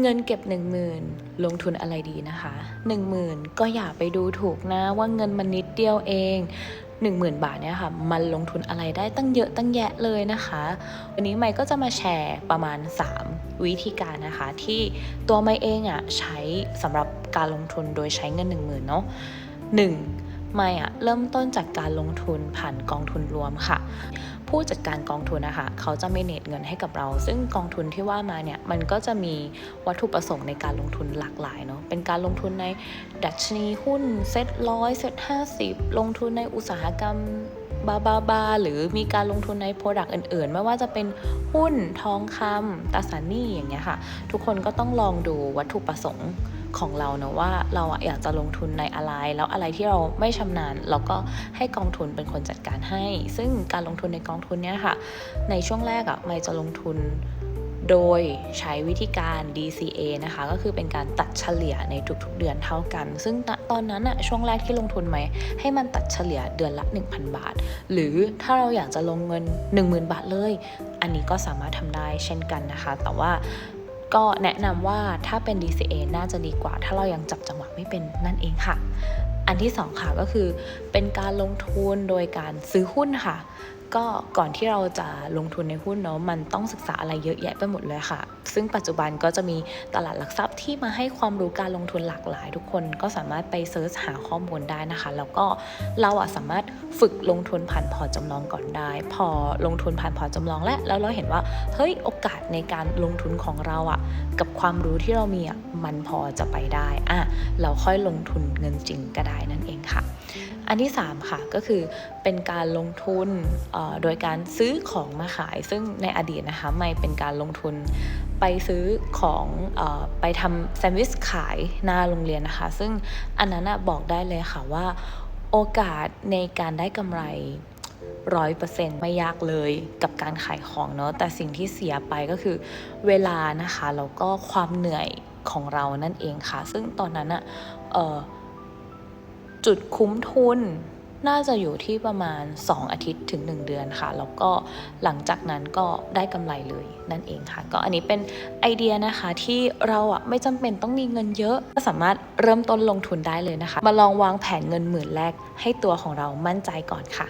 เงินเก็บ 10,000 ลงทุนอะไรดีนะคะ 10,000 ก็อย่าไปดูถูกนะว่าเงินมันนิดเดียวเอง 10,000 บาทเนี่ยค่ะมันลงทุนอะไรได้ตั้งเยอะตั้งแยะเลยนะคะ วันนี้ไมค์ก็จะมาแชร์ประมาณ 3 วิธีการนะคะ ที่ตัวไมค์เองอะ่ะใช้สำหรับการลงทุนโดยใช้เงิน 10,000 เนาะ 1. ไม่อะเริ่มต้นจากการลงทุนผ่านกองทุนรวมค่ะ ผู้จัดการกองทุนนะคะ เขาจะไม่เนตเงินให้กับเรา ซึ่งกองทุนที่ว่ามาเนี่ยมันก็จะมีวัตถุประสงค์ในการลงทุนหลากหลายเนาะเป็นการลงทุนในดัชนีหุ้นเซ็ตร้อยเซ็ตห้าสิบลงทุนในอุตสาหกรรม บาบาบาหรือมีการลงทุนในโปรดักต์อื่นๆ ไม่ว่าจะเป็นหุ้นทองคำตราสารหนี้อย่างเงี้ยค่ะ ทุกคนก็ต้องลองดูวัตถุประสงค์ของเราเนะว่าเราอะอยากจะลงทุนในอะไร แล้วอะไรที่เราไม่ชำนาญ เราก็ให้กองทุนเป็นคนจัดการให้ ซึ่งการลงทุนในกองทุนเนี้ยค่ะ ในช่วงแรกอะไม่จะลงทุน โดยใช้วิธีการ DCA นะคะ ก็คือเป็นการตัดเฉลี่ยในทุกๆเดือนเท่ากัน ซึ่งตอนนั้นอะช่วงแรกที่ลงทุนไหม ให้มันตัดเฉลี่ยเดือนละ 1,000 บาท หรือถ้าเราอยากจะลงเงิน 10,000 บาทเลย อันนี้ก็สามารถทำได้เช่นกันนะคะ แต่ว่าก็แนะนำว่าถ้าเป็น DCA น่าจะดีกว่า ถ้าเรายังจับจังหวะไม่เป็นนั่นเองค่ะ อันที่สองค่ะก็คือเป็นการลงทุนโดยการซื้อหุ้นค่ะ ก็ก่อนที่เราจะลงทุนในหุ้นเนาะมันต้องศึกษาอะไรเยอะแยะไปหมดเลยค่ะ ซึ่งปัจจุบันก็จะมีตลาดหลักทรัพย์ที่มาให้ความรู้การลงทุนหลากหลาย ทุกคนก็สามารถไปเซิร์ชหาข้อมูลได้นะคะ แล้วก็เราอะสามารถฝึกลงทุนผ่านพอร์ตจำลองก่อนได้ พอลงทุนผ่านพอร์ตจำลองแล้วแล้วเราเห็นว่าเฮ้ยโอกาสในการลงทุนของเราอะกับความรู้ที่เรามีอะมันพอจะไปได้อะเราค่อยลงทุนเงินจริงก็ได้นั่นเองค่ะ อันที่ 3 ค่ะก็คือเป็นการลงทุนเโดยการซื้อของมาขาย ซึ่งในอดีตนะคะไม่เป็นการลงทุนไปซื้อของอไปทำแซนด์วิชขายหน้าโรงเรียนนะคะ ซึ่งอันนั้นนะบอกได้เลยค่ะว่าโอกาสในการได้กำไรร้อยเปอร์เซ็นต์ไม่ยากเลยกับการขายของเนาะแต่สิ่งที่เสียไปก็คือเวลานะคะแล้วก็ความเหนื่อยของเรานั่นเองค่ะ ซึ่งตอนนั้นอะออจุดคุ้มทุน น่าจะอยู่ที่ประมาณ 2 อาทิตย์ถึง 1 เดือนค่ะ แล้วก็หลังจากนั้นก็ได้กำไรเลยนั่นเองค่ะ ก็อันนี้เป็นไอเดียนะคะที่เราอะไม่จำเป็นต้องมีเงินเยอะ ก็สามารถเริ่มต้นลงทุนได้เลยนะคะ มาลองวางแผนเงินหมื่นแรกให้ตัวของเรามั่นใจก่อนค่ะ